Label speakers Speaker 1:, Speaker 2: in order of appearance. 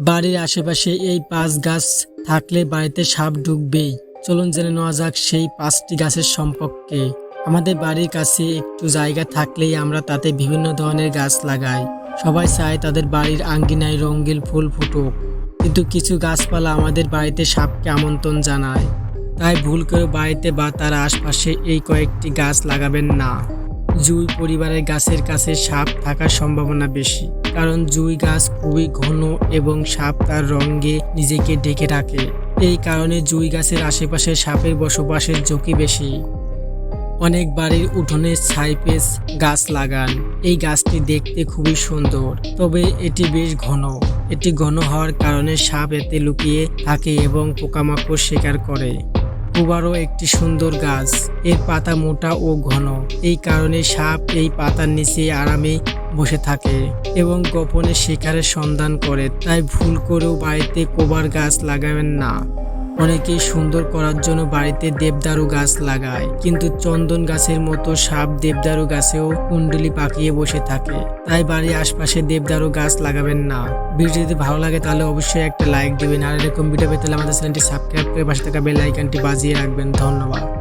Speaker 1: বাড়ির আশেপাশে এই পাঁচ গাছ থাকলে বাড়িতে সাপ ঢুকবেই চলুন জেনে নেওয়া যাক সেই পাঁচটি গাছের সম্পর্কে। আমাদের বাড়ির কাছে একটু জায়গা থাকলেই আমরা তাতে বিভিন্ন ধরনের গাছ লাগাই। সবাই চায় তাদের বাড়ির আঙ্গিনায় রঙ্গিল ফুল ফুটুক। কিন্তু কিছু গাছপালা আমাদের বাড়িতে সাপকে আমন্ত্রণ জানায়। তাই ভুল করে বাড়িতে বা তার আশপাশে এই কয়েকটি গাছ লাগাবেন না। জুই পরিবারের গাছের কাছে সাপ থাকার সম্ভাবনা বেশি। কারণ জুই গাছ খুবই ঘন এবং সাপ তার রঙে নিজেকে ঢেকে রাখে। এই কারণে জুই গাছের আশেপাশে সাপের বসবাসের ঝুঁকি বেশি। অনেক বাড়ির উঠোনে সাইপেস গাছ লাগান। এই গাছটি দেখতে খুবই সুন্দর, তবে এটি বেশ ঘন। এটি ঘন হওয়ার কারণে সাপ এতে লুকিয়ে থাকে এবং পোকামাকড় শিকার করে। কুবারও একটি সুন্দর গাছ। এর পাতা মোটা ও ঘন। এই কারণে সাপ এই পাতার নিচে আরামে বসে থাকে এবং গোপনে শিকারের সন্ধান করে। তাই ভুল করেও বাড়িতে কোবার গাছ লাগাবেন না। অনেকেই সুন্দর করার জন্য বাড়িতে দেবদারু গাছ লাগায়, কিন্তু চন্দন গাছের মতো সাপ দেবদারু গাছেও কুণ্ডলি পাকিয়ে বসে থাকে। তাই বাড়ির আশপাশে দেবদারু গাছ লাগাবেন না। ভিডিও যদি ভালো লাগে তাহলে অবশ্যই একটা লাইক দেবেন। আর এরকম ভিডিও পেতে আমাদের চ্যানেলটি সাবস্ক্রাইব করে পাশে থাকা বেল আইকনটি বাজিয়ে রাখবেন। ধন্যবাদ।